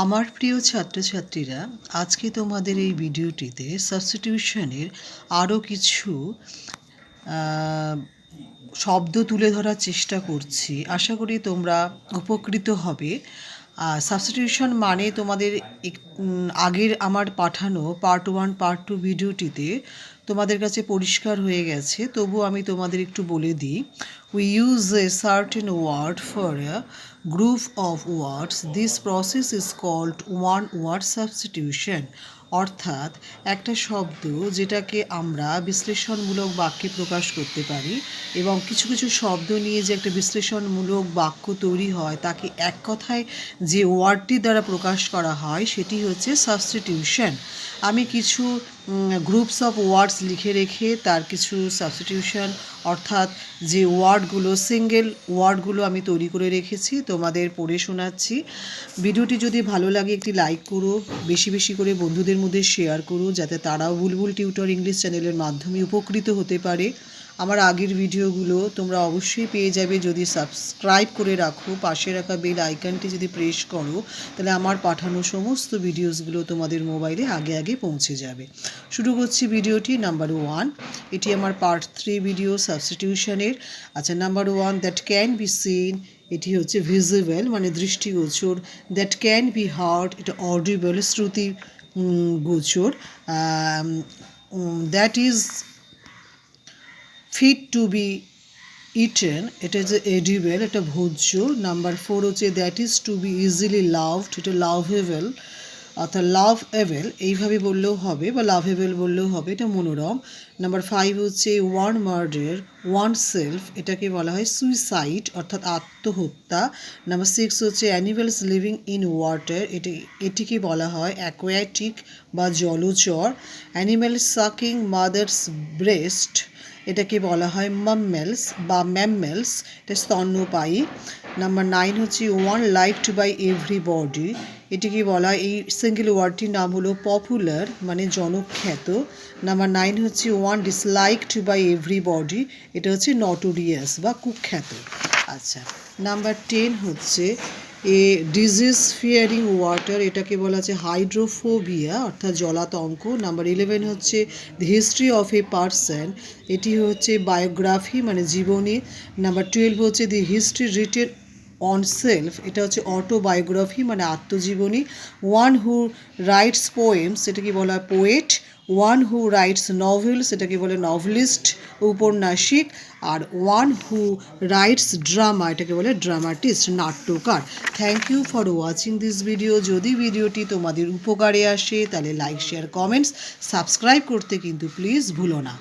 আমার প্রিয় ছাত্রছাত্রীরা, আজকে তোমাদের এই ভিডিওটিতে সাবস্টিটিউশনের আরও কিছু শব্দ তুলে ধরার চেষ্টা করছি। আশা করি তোমরা উপকৃত হবে। সাবস্টিটিউশন মানে তোমাদের আগের আমার পাঠানো পার্ট ওয়ান পার্ট টু ভিডিওটিতে তোমাদের কাছে পরিষ্কার হয়ে গেছে। তবু আমি তোমাদের একটু বলে দিই we use a certain word for a group of words this process is called one word substitution অর্থাৎ একটা শব্দ যেটাকে আমরা বিশ্লেষণমূলক বাক্যে প্রকাশ করতে পারি এবং কিছু কিছু শব্দ নিয়ে যে একটা বিশ্লেষণমূলক বাক্য তৈরি হয়, তাকে এক কথায় যে ওয়ার্ডটি দ্বারা প্রকাশ করা হয়, সেটি হচ্ছে সাবস্টিটিউশন আমি কিছু গ্রুপস অফ ওয়ার্ডস লিখে রেখে তার কিছু সাবস্টিটিউশন অর্থাৎ যে ওয়ার্ডগুলো সিঙ্গেল ওয়ার্ডগুলো আমি তৈরি করে রেখেছি, তোমাদের পড়ে শোনাচ্ছি। ভিডিওটি যদি ভালো লাগে, একটি লাইক করো, বেশি বেশি করে বন্ধুদের মধ্যে শেয়ার করো, যাতে তারাও বুলবুল টিউটর ইংলিশ চ্যানেলের মাধ্যমে উপকৃত হতে পারে। আমার আগের ভিডিওগুলো তোমরা অবশ্যই পেয়ে যাবে। যদি সাবস্ক্রাইব করে রাখো, পাশে রাখা বেল আইকনটি যদি প্রেস করো, তাহলে আমার পাঠানো সমস্ত ভিডিওসগুলো তোমাদের মোবাইলে আগে আগে পৌঁছে যাবে। শুরু করছি ভিডিওটি। নাম্বার ওয়ান, এটি আমার পার্ট থ্রি ভিডিও সাবস্টিটিউশনের। আচ্ছা number one, that can be seen, এটি হচ্ছে ভিজিবল মানে দৃষ্টিগোচর দ্যাট ক্যান বি হার্ড, এটা অডিবল, শ্রুতি গোচর। That is fit to be eaten, এটা যে এডিবেল, এটা ভোজ্য নাম্বার ফোর হচ্ছে, that is to be easily loved, এটা লাভেবল অর্থাৎ লাভ এভেল এইভাবে বললেও হবে, বা লাভেবল বললেও হবে, এটা মনোরম। নাম্বার ফাইভ হচ্ছে, ওয়ান মার্ডার, ওয়ান সেলফ, এটাকে বলা হয় সুইসাইড, অর্থাৎ আত্মহত্যা। নাম্বার সিক্স হচ্ছে, অ্যানিমেলস লিভিং ইন ওয়াটার, এটি, এটিকে বলা হয় অ্যাকোয়াটিক বা জলচর। অ্যানিমেল সাকিং মাদার্স ব্রেস্ট এটাকে বলা হয় মাম্মেলস বা ম্যাম্মেলস, এটা স্তন্যপায়ী। নাম্বার নাইন হচ্ছে one like to by everybody এটিকে বলা হয়, এই সিঙ্গেল ওয়ার্ডটির নাম হলো পপুলার মানে জনখ্যাত। নাম্বার নাইন হচ্ছে one dislike to by everybody এটা হচ্ছে নটোরিয়াস বা কুখ্যাত। আচ্ছা নাম্বার টেন হচ্ছে এ ডিজিজ ফিয়ারিং ওয়াটার এটাকে বলা আছে হাইড্রোফোবিয়া অর্থাৎ জলাতঙ্ক। নাম্বার ইলেভেন হচ্ছে the history of a person এটি হচ্ছে বায়োগ্রাফি মানে জীবনী। নাম্বার টুয়েলভ হচ্ছে the history written on self এটা হচ্ছে অটোবায়োগ্রাফি মানে আত্মজীবনী। ওয়ান হু রাইটস পোয়েমস এটাকে বলা হয় poet one who writes novels এটাকে বলে নভেলিস্ট উপন্যাসিক। আর ওয়ান হু রাইটস ড্রামা এটাকে বলে ড্রামাটিস্ট নাট্যকার। Thank you for watching this video যদি ভিডিওটি তোমাদের উপকারে আসে, তাহলে লাইক শেয়ার কমেন্টস সাবস্ক্রাইব করতে কিন্তু প্লিজ ভুলো না।